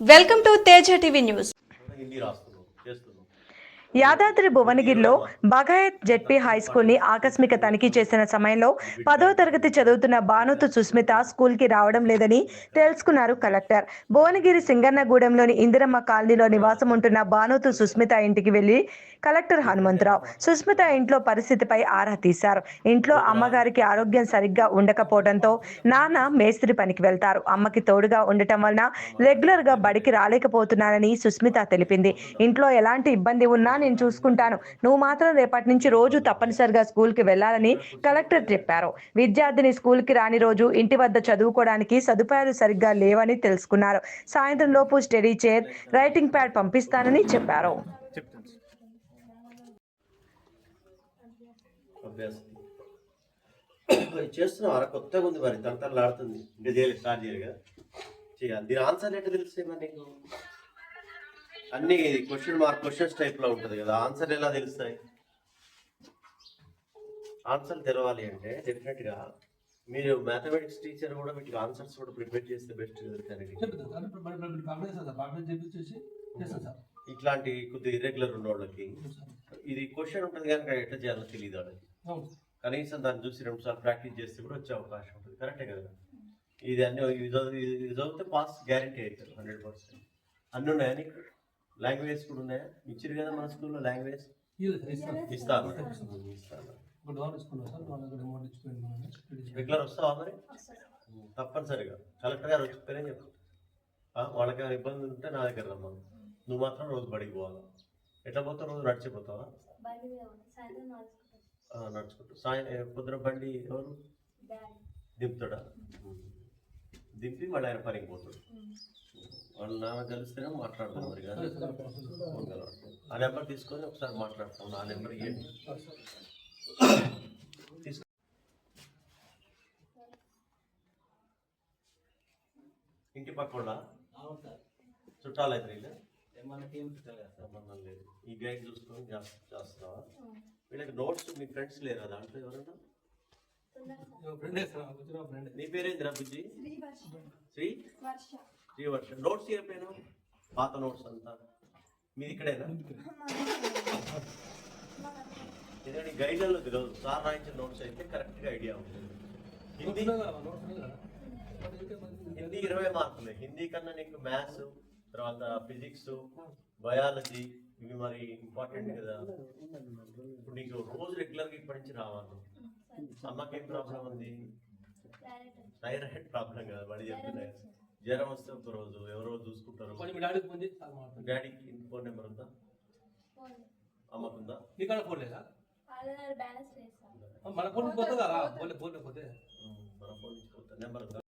Welcome to Teja TV news. Hindi రాస్తున్నాం యాదాద్రి భువనగిరిలో Bagayat ZP high స్కూల్ని ఆకస్మిక తనిఖీ చేసిన సమయంలో పదవ తరగతి చదువుతున్న బానుతు సుస్మిత స్కూల్కి రావడం లేదని తెలుసుకున్నారు కలెక్టర్. భువనగిరి సింగన్నగూడెంలోని ఇందిరమ్మ కాలనీలో నివాసం ఉంటున్న బానుతు సుస్మిత ఇంటికి వెళ్ళి కలెక్టర్ హనుమంతరావు సుస్మిత ఇంట్లో పరిస్థితిపై ఆరా తీశారు. ఇంట్లో అమ్మగారికి ఆరోగ్యం సరిగ్గా ఉండకపోవడంతో నాన్న మేస్త్రి పనికి వెళ్తారు. అమ్మకి తోడుగా ఉండటం వలన రెగ్యులర్గా బడికి రాలేకపోతున్నానని సుస్మిత తెలిపింది. ఇంట్లో ఎలాంటి ఇబ్బంది ఉన్నా నేను చూసుకుంటాను. నువ్వు మాత్రం రేపటి నుంచి రోజు తప్పనిసరిగా స్కూల్కి వెళ్ళాలని కలెక్టర్ చెప్పారు. విద్యార్థిని స్కూల్కి రాని రోజు ఇంటి వద్ద చదువుకోవడానికి సదుపాయాలు సరిగ్గా లేవని తెలుసుకున్నారు. సాయంత్రం లోపు స్టడీ చైర్ రైటింగ్ ప్యాడ్ పంపిస్తానని చెప్పారు. చేస్తున్నాం కొత్తగా ఉంది మరి. తలతలాడుతుంది ఇంకా చేయలేదు స్టార్ట్ కదా. దీని ఆన్సర్ ఎట్లా తెలుస్తాయి మరి నీకు. అన్ని క్వశ్చన్ మార్క్ క్వశ్చన్స్ టైప్లో ఉంటుంది కదా ఆన్సర్ ఎలా తెలుస్తాయి? ఆన్సర్ తెలవాలి అంటే డెఫినెట్గా మీరు మ్యాథమెటిక్స్ టీచర్ కూడా మీకు ఆన్సర్స్ కూడా ప్రిపేర్ చేస్తే బెస్ట్ ఇట్లాంటి కొద్దిగా ఇర్రెగ్యులర్ ఉన్న వాళ్ళకి ఇది క్వశ్చన్ ఉంటుంది కనుక ఎట్లా చేయాలో తెలియదు వాళ్ళకి. కనీసం దాన్ని చూసి రెండు సార్లు ప్రాక్టీస్ చేస్తే కూడా వచ్చే అవకాశం ఉంటుంది. కరెక్టే కదా? ఇది అన్ని ఇది చదివి ఇది చదివితే పాస్ గ్యారంటీ అవుతారు హండ్రెడ్ పర్సెంట్ అన్ని ఉన్నాయా నీకు? లాంగ్వేజ్ కూడా ఉన్నాయా? ఇచ్చారు కదా మన స్కూల్లో లాంగ్వేజ్ ఇస్తాను. రెగ్యులర్ వస్తావా మరి? తప్పనిసరిగా. కలెక్టర్ గారు వచ్చిపోయినా చెప్పు ఆ, వాళ్ళకి ఏమైనా ఇబ్బంది ఉంటే నా దగ్గర రమ్మను. నువ్వు మాత్రం రోజు బడికి పోవాలి? ఎట్లా పోతావు? రోజు నడిచిపోతావా నడుచుకుంటా. ఆ, నడుచుకుంటూ. సాయం పొద్దున బండి ఎవరు. దింపుతాడా? దింపి మళ్ళీ ఆయన పనికి పోతాడు. వాళ్ళు నాన్న కలిస్తేనే మాట్లాడతాం మరి కానీ. ఆ నెంబర్ తీసుకొని ఒకసారి మాట్లాడతాం. నా నెంబర్ తీసుకో ఇంటి పక్కన చుట్టాలు అయితే లేదు. ఈ గైడ్ చూసుకొని చేస్తా- చేస్తున్నావా వీళ్ళకి నోట్స్ మీ ఫ్రెండ్స్ లేరా దాంట్లో ఎవరన్నా? నీ పేరేందిరా బుజ్జి? శ్రీ శ్రీ? వర్ష. నోట్స్ చెప్పాను పాత నోట్స్ అంతా. మీది ఇక్కడేనా? ఎందుకంటే గైడ్లలో తెలియదు సార్ రాయించిన నోట్స్ అయితే కరెక్ట్గా ఐడియా ఉంటుంది హిందీ హిందీ ఇరవై మార్కులే హిందీ కన్నా నీకు మ్యాథ్స్ తర్వాత ఫిజిక్స్ బయాలజీ ఇవి మరి ఇంపార్టెంట్ కదా. ఇప్పుడు నీకు రోజు రెగ్యులర్గా ఇప్పటి నుంచి రావాలి. అమ్మకి ఏం ప్రాబ్లం ఉంది. థైరాయిడ్ ప్రాబ్లం కదా బడి చెప్తున్నాయి జ్వరం వస్తే ఒక రోజు ఎవరో చూసుకుంటారు. డాడీకి ఫోన్ నెంబర్ ఉందా. అమ్మకుందా నీ కాడ ఫోన్ లేదా? మన ఫోన్ పోతుందా? ఫోన్ పోతే మన ఫోన్ నుంచి నెంబర్ ఉందా?